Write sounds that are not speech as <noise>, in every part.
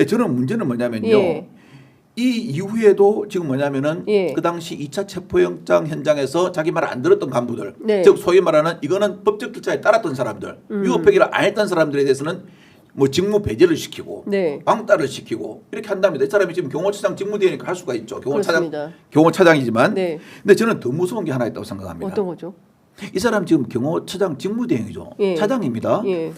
예, 저는 문제는 뭐냐면요. 예. 이 이후에도 지금 뭐냐면은 예. 그 당시 2차 체포영장 현장에서 자기 말 안 들었던 간부들, 네. 즉 소위 말하는 이거는 법적 절차에 따랐던 사람들, 음. 위법행위를 안 했던 사람들에 대해서는 뭐 직무 배제를 시키고 네. 왕따를 시키고 이렇게 한답니다. 이 사람이 지금 경호처장 직무대행이니까 할 수가 있죠. 경호차장 그렇습니다. 경호차장이지만, 네. 근데 저는 더 무서운 게 하나 있다고 생각합니다. 어떤 거죠? 이 사람 지금 경호처장 직무대행이죠. 예. 차장입니다. 예.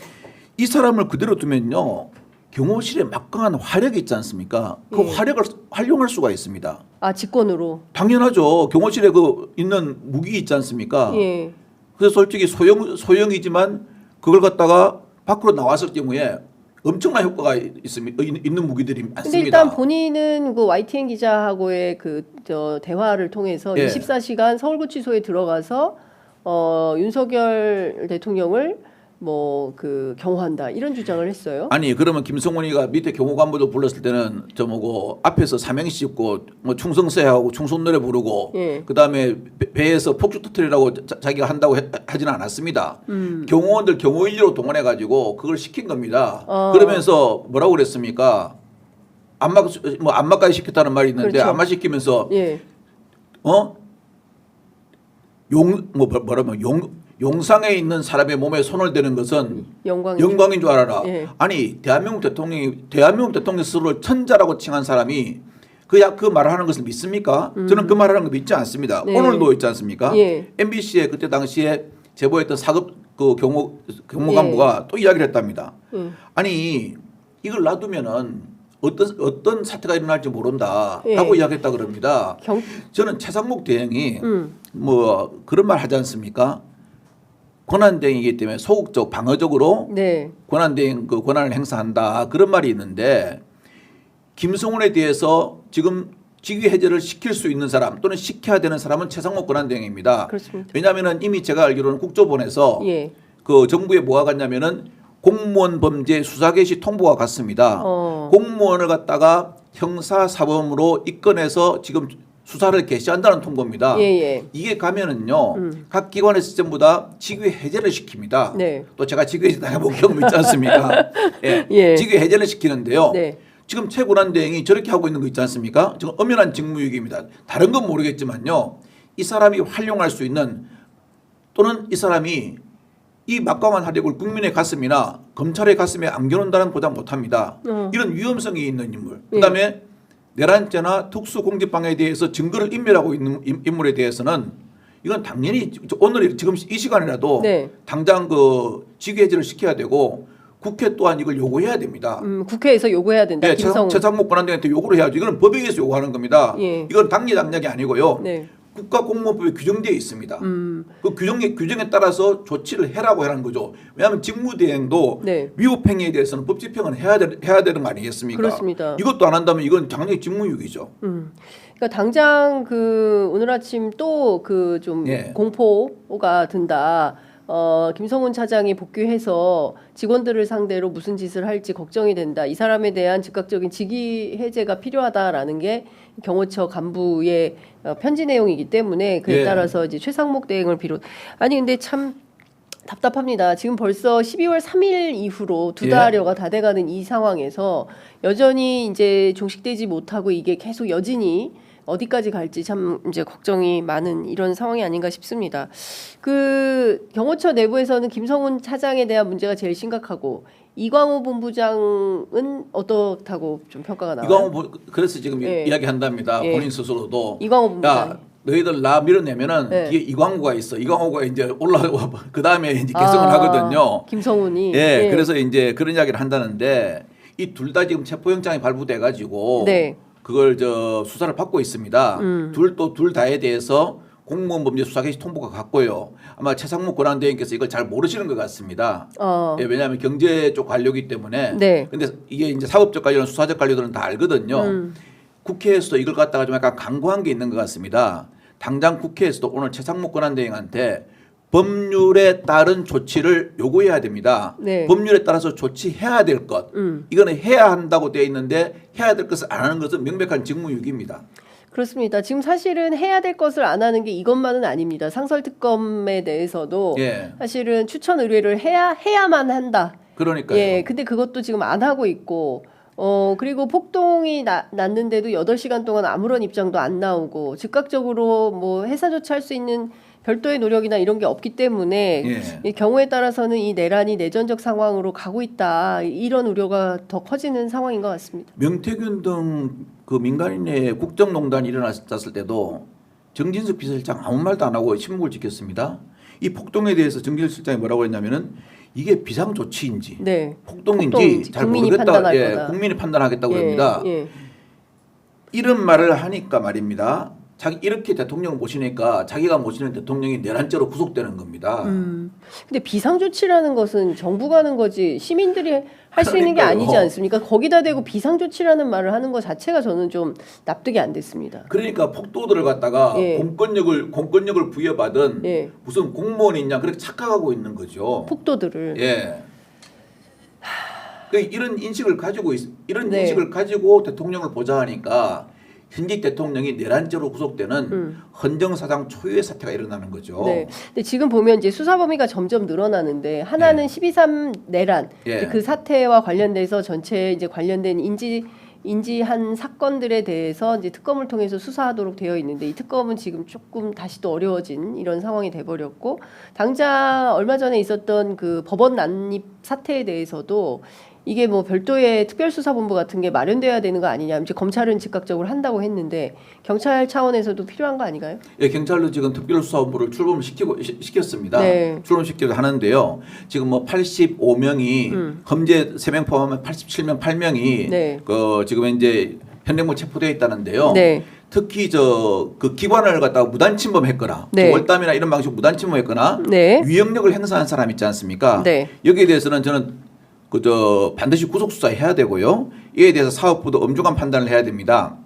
이 사람을 그대로 두면요. 경호실에 막강한 화력이 있지 않습니까? 그 예. 화력을 활용할 수가 있습니다. 아 직권으로. 당연하죠. 경호실에 그 있는 무기 있지 않습니까? 예. 그래서 솔직히 소형 소형이지만 그걸 갖다가 밖으로 나왔을 경우에 엄청난 효과가 있습니다. 있는 무기들이 많습니다. 근데 일단 본인은 그 YTN 기자하고의 그 저 대화를 통해서 예. 24시간 서울구치소에 들어가서 어 윤석열 대통령을 뭐 그 경호한다 이런 주장을 했어요. 아니 그러면 김성원이가 밑에 경호관부도 불렀을 때는 저 뭐고 앞에서 삼행시 입고 뭐 충성세 하고 충성 노래 부르고 예. 그다음에 배- 배에서 폭죽 터트리라고 자, 자기가 한다고 해- 하지는 않았습니다. 음. 경호원들 경호인료로 동원해 가지고 그걸 시킨 겁니다. 어. 그러면서 뭐라고 그랬습니까? 안마 뭐 안마까지 시켰다는 말이 있는데 그렇죠. 안마 시키면서 예. 어? 용, 뭐, 뭐라면 용, 용상에 있는 사람의 몸에 손을 대는 것은 영광. 영광인 줄 알아라. 예. 아니, 대한민국 대통령이, 대한민국 대통령 스스로를 천자라고 칭한 사람이 그, 야- 그 말을 하는 것을 믿습니까? 저는 그 말을 하는 거 믿지 않습니다. 음. 네. 오늘도 있지 않습니까? 예. MBC에 그때 당시에 제보했던 사급 그 경호, 경호관부가 또 이야기를 했답니다. 예. 아니, 이걸 놔두면은 어떤, 어떤 사태가 일어날지 모른다. 예. 라고 이야기했다 그럽니다. 경. 저는 최상목 대행이 음. 뭐 그런 말 하지 않습니까? 권한 대행이기 때문에 소극적 방어적으로 네. 권한 대행 그 권한을 행사한다 그런 말이 있는데 김성훈에 대해서 지금 직위 해제를 시킬 수 있는 사람 또는 시켜야 되는 사람은 최상목 권한 대행입니다. 그렇습니다. 왜냐하면은 이미 제가 알기로는 국조본에서 예. 그 정부에 뭐가 갔냐면은 공무원 범죄 수사 개시 통보가 갔습니다. 어. 공무원을 갖다가 형사 사범으로 입건해서 지금 수사를 개시한다는 통보입니다. 예, 예. 이게 가면은요 음. 각 기관의 시스템보다 직위 해제를 시킵니다. 네. 또 제가 직위 해제 당해본 경험 있지 않습니까? <laughs> 예. 예. 직위 해제를 시키는데요. 네. 지금 최고란 대행이 저렇게 하고 있는 거 있지 않습니까? 지금 엄연한 직무유기입니다. 다른 건 모르겠지만요. 이 사람이 활용할 수 있는 또는 이 사람이 이 막강한 화력을 국민의 가슴이나 검찰의 가슴에 안겨놓는다는 보장 못합니다. 어. 이런 위험성이 있는 인물. 예. 그다음에 내란죄나 특수공직방해에 대해서 증거를 인멸하고 있는 인- 인물에 대해서는 이건 당연히 오늘 지금 이 시간이라도 네. 당장 그 직위해제를 시켜야 되고 국회 또한 이걸 요구해야 됩니다. 음, 국회에서 요구해야 된다. 네. 최상목 권한대행한테 요구를 해야죠. 이거는 법에 의해서 요구하는 겁니다. 예. 이건 당리 당략이 아니고요. 네. 국가 공무원법에 규정되어 있습니다. 음. 그 규정에 규정에 따라서 조치를 해라고 하는 거죠. 왜냐하면 직무대행도 네. 위법행위에 대해서는 법집행은 해야 되, 해야 되는 거 아니겠습니까? 그렇습니다. 이것도 안 한다면 이건 당연히 직무유기죠. 음. 그러니까 당장 그 오늘 아침 또 그좀 예. 공포가 든다. 어, 김성훈 차장이 복귀해서 직원들을 상대로 무슨 짓을 할지 걱정이 된다. 이 사람에 대한 즉각적인 직위 해제가 필요하다라는 게 경호처 간부의 어, 편지 내용이기 때문에 그에 예. 따라서 이제 최상목 대행을 비롯 아니 근데 참 답답합니다. 지금 벌써 12월 3일 이후로 두 예. 달여가 다 돼가는 이 상황에서 여전히 이제 종식되지 못하고 이게 계속 여진이 어디까지 갈지 참 이제 걱정이 많은 이런 상황이 아닌가 싶습니다. 그 경호처 내부에서는 김성훈 차장에 대한 문제가 제일 심각하고 이광호 본부장은 어떻다고 좀 평가가 나와요? 이광호 보- 그래서 지금 예. 이야기한답니다. 예. 본인 스스로도 이광호 본부장. 야 너희들 나 밀어내면은 네. 뒤에 이광호가 있어. 이광호가 이제 올라와 <laughs> 그 다음에 이제 개성을 아, 하거든요. 김성훈이 예, 그래서 이제 그런 이야기를 한다는데 이 둘 다 지금 체포영장이 발부돼 가지고 네. 그걸 저 수사를 받고 있습니다. 음. 둘또 둘 다에 대해서 공무원 범죄 수사 개시 통보가 갔고요. 아마 최상목 권한대행께서 이걸 잘 모르시는 것 같습니다. 어, 예, 왜냐하면 경제 쪽 관료이기 때문에. 네. 근데 이게 이제 사법적 관료는 수사적 관료들은 다 알거든요. 음. 국회에서도 이걸 갖다가 좀 약간 강구한 게 있는 것 같습니다. 당장 국회에서도 오늘 최상목 권한대행한테 법률에 따른 조치를 요구해야 됩니다. 네. 법률에 따라서 조치해야 될 것. 음. 이거는 해야 한다고 되어 있는데 해야 될 것을 안 하는 것은 명백한 직무유기입니다. 그렇습니다. 지금 사실은 해야 될 것을 안 하는 게 이것만은 아닙니다. 상설 특검에 대해서도 예. 사실은 추천 의뢰를 해야 해야만 한다. 그러니까요. 예, 근데 그것도 지금 안 하고 있고 어 그리고 폭동이 나, 났는데도 8시간 동안 아무런 입장도 안 나오고 즉각적으로 뭐 해사 조치할 수 있는 별도의 노력이나 이런 게 없기 때문에 예. 이 경우에 따라서는 이 내란이 내전적 상황으로 가고 있다 이런 우려가 더 커지는 상황인 것 같습니다. 명태균 등 그 민간인의 국정농단이 일어났을 때도 정진석 비서실장 아무 말도 안 하고 침묵을 지켰습니다. 이 폭동에 대해서 정진석 실장이 뭐라고 했냐면은 이게 비상 조치인지 네. 폭동인지, 폭동인지 잘 국민이 모르겠다. 예. 국민이 판단하겠다고 예, 합니다. 예. 이런 말을 하니까 말입니다. 자기 이렇게 대통령을 모시니까 자기가 모시는 대통령이 내란죄로 구속되는 겁니다. 음. 근데 비상 조치라는 것은 정부가 하는 거지 시민들이 할 수 있는 게 그러니까요. 아니지 않습니까? 거기다 대고 비상 조치라는 말을 하는 것 자체가 저는 좀 납득이 안 됐습니다. 그러니까 폭도들을 갖다가 예. 공권력을 공권력을 부여받은 예. 무슨 공무원이냐 그렇게 착각하고 있는 거죠. 폭도들을 예. 그 이런 인식을 가지고 있, 이런 네. 인식을 가지고 대통령을 보좌하니까 현직 대통령이 내란죄로 구속되는 음. 헌정사상 초유의 사태가 일어나는 거죠. 네. 근데 지금 보면 이제 수사 범위가 점점 늘어나는데 하나는 12.3 내란 예. 그 사태와 관련돼서 전체 이제 관련된 인지 인지한 사건들에 대해서 이제 특검을 통해서 수사하도록 되어 있는데 이 특검은 지금 조금 다시 또 어려워진 이런 상황이 돼 버렸고 당장 얼마 전에 있었던 그 법원 난입 사태에 대해서도 이게 뭐 별도의 특별수사본부 같은 게 마련돼야 되는 거 아니냐 이제 검찰은 즉각적으로 한다고 했는데 경찰 차원에서도 필요한 거 아닌가요? 예, 경찰도 지금 특별수사본부를 출범 시키고 시- 시켰습니다. 네. 출범시키고 하는데요. 지금 뭐 85명이 음. 험제 3명 포함하면 87명, 8명이 네. 그 지금 이제 현행범 체포되어 있다는데요. 네. 특히 저 그 기관을 갖다가 무단 침범했거나 네. 월담이나 이런 방식 으로 무단 침범했거나 네. 위협력을 행사한 사람 있지 않습니까? 네. 여기에 대해서는 저는 그저 반드시 구속 수사해야 되고요. 이에 대해서 사업부도 엄중한 판단을 해야 됩니다.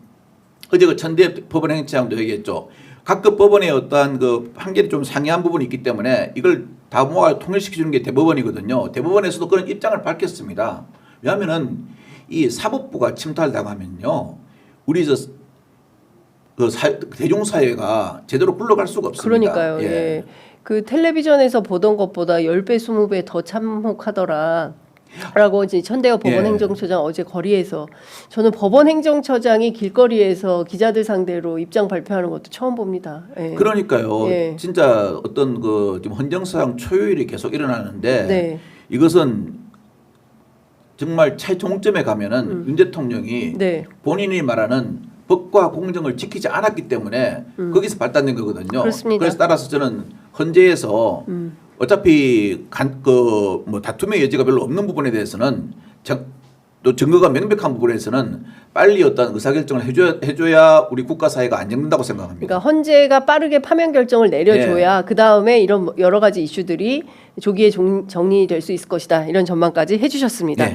어제 그 천대 법원 행정처장도 얘기했죠. 각급 법원의 어떠한 그 판결이 좀 상이한 부분이 있기 때문에 이걸 다 모아 통일시켜주는 게 대법원이거든요. 대법원에서도 그런 입장을 밝혔습니다. 왜냐하면은 이 사법부가 침탈당하면요, 우리 저 그 대중사회가 제대로 굴러갈 수가 없습니다. 그러니까요. 예. 그 텔레비전에서 보던 것보다 10배, 20배 더 참혹하더라. 라고 이제 천대엽 법원 예. 행정처장 어제 거리에서 저는 법원 행정처장이 길거리에서 기자들 상대로 입장 발표하는 것도 처음 봅니다. 예. 그러니까요. 예. 진짜 어떤 그 지금 헌정사상 초유일이 계속 일어나는데 네. 이것은 정말 최종점에 가면은 윤 대통령이 음. 네. 본인이 말하는 법과 공정을 지키지 않았기 때문에 거기서 발단된 거거든요. 음. 그렇습니다. 래서 따라서 저는 헌재에서 음. 어차피 그뭐 다툼의 여지가 별로 없는 부분에 대해서는 정, 또 증거가 명백한 부분에서는 빨리 어떤 의사결정을 해줘야, 해줘야 우리 국가 사회가 안정된다고 생각합니다. 그러니까 헌재가 빠르게 파면 결정을 내려줘야 그 다음에 이런 여러 가지 이슈들이 조기에 종- 정리될 수 있을 것이다 이런 전망까지 해주셨습니다. 네.